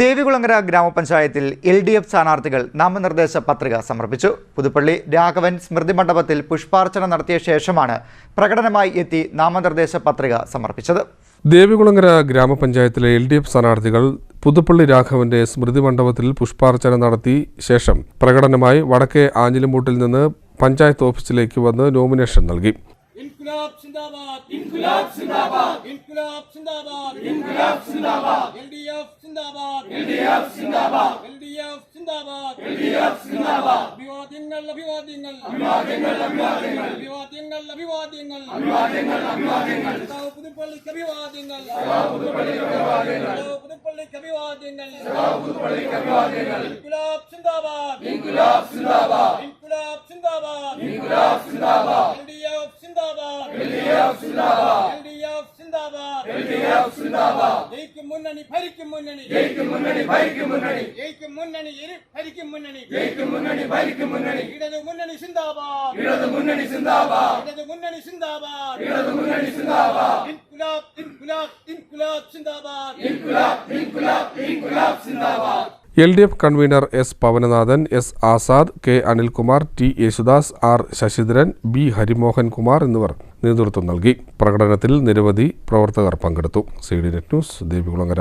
ദേവികുളങ്ങര ഗ്രാമപഞ്ചായത്തിൽ L D F സ്ഥാനാർത്ഥികൾ നാമനിർദ്ദേശ പത്രിക സമർപ്പിച്ചു. പുതുപ്പള്ളി രാഘവൻ സ്മൃതി മണ്ഡപത്തിൽ പുഷ്പാർച്ചന നടത്തിയ ശേഷമാണ് പ്രകടനമായി എത്തി നാമനിർദ്ദേശ പത്രിക സമർപ്പിച്ചത്. ദേവികുളങ്ങര ഗ്രാമപഞ്ചായത്തിലെ എൽ ഡി എഫ് സ്ഥാനാർത്ഥികൾ പുതുപ്പള്ളി രാഘവന്റെ സ്മൃതി മണ്ഡപത്തിൽ പുഷ്പാർച്ചന നടത്തി ശേഷം പ്രകടനമായി വടക്കേ ആഞ്ഞിലിമൂട്ടിൽ നിന്ന് പഞ്ചായത്ത് ഓഫീസിലേക്ക് വന്ന് നോമിനേഷൻ നൽകി. ഇൻകുലാബ് സിന്ദാബാദ് ഇൻകുലാബ് സിന്ദാബാദ് ഇൻകുലാബ് സിന്ദാബാദ് ഇൻകുലാബ് സിന്ദാബാദ് അഭിവാദ്യങ്ങൾ അഭിവാദ്യങ്ങൾ. അഭിവാദ്യങ്ങൾ അഭിവാദ്യങ്ങൾ. പുതുപ്പള്ളിക്ക് അഭിവാദ്യങ്ങൾ. പുതുപ്പള്ളിക്ക് അഭിവാദ്യങ്ങൾ. ഗുലാബ് സിന്ദാബാദ്. ഗുലാബ് സിന്ദാബാദ്. ഗുലാബ് സിന്ദാബാദ്. ഗുലാബ് സിന്ദാബാദ്. സിന്ദാബാദ്. സിന്ദാബാദ്. ജയിക്കും. മുന്നണി ഭരിക്കും മുന്നണി. ജയിക്കും മുന്നണി ഭരിക്കും മുന്നണി. ജയിക്കും മുന്നണി ഭരിക്കും മുന്നണി. ജയിക്കും മുന്നണി ഭരിക്കും മുന്നണി. ഇടതു മുന്നണി സിന്ദാബാദ്. ഇടതു മുന്നണി സിന്ദാബാദ്. ഇടതു മുന്നണി സിന്ദാബാദ്. ഇടതു മുന്നണി സിന്ദാബാദ്. ഇൻകുലാബ് ഇൻകുലാബ് ഇൻകുലാബ് സിന്ദാബാദ്. ഇൻകുലാബ് ഇൻകുലാബ് ഇൻകുലാബ് സിന്ദാബാദ്. L D F convenor S Pavananathan S Azad K Anilkumar T Yesudas R Sasidharan B Harimohan Kumar എന്നിവർ. നേതൃത്വം നൽകി. പ്രകടനത്തിൽ നിരവധി പ്രവർത്തകർ പങ്കെടുത്തു. C D net news Devikulangara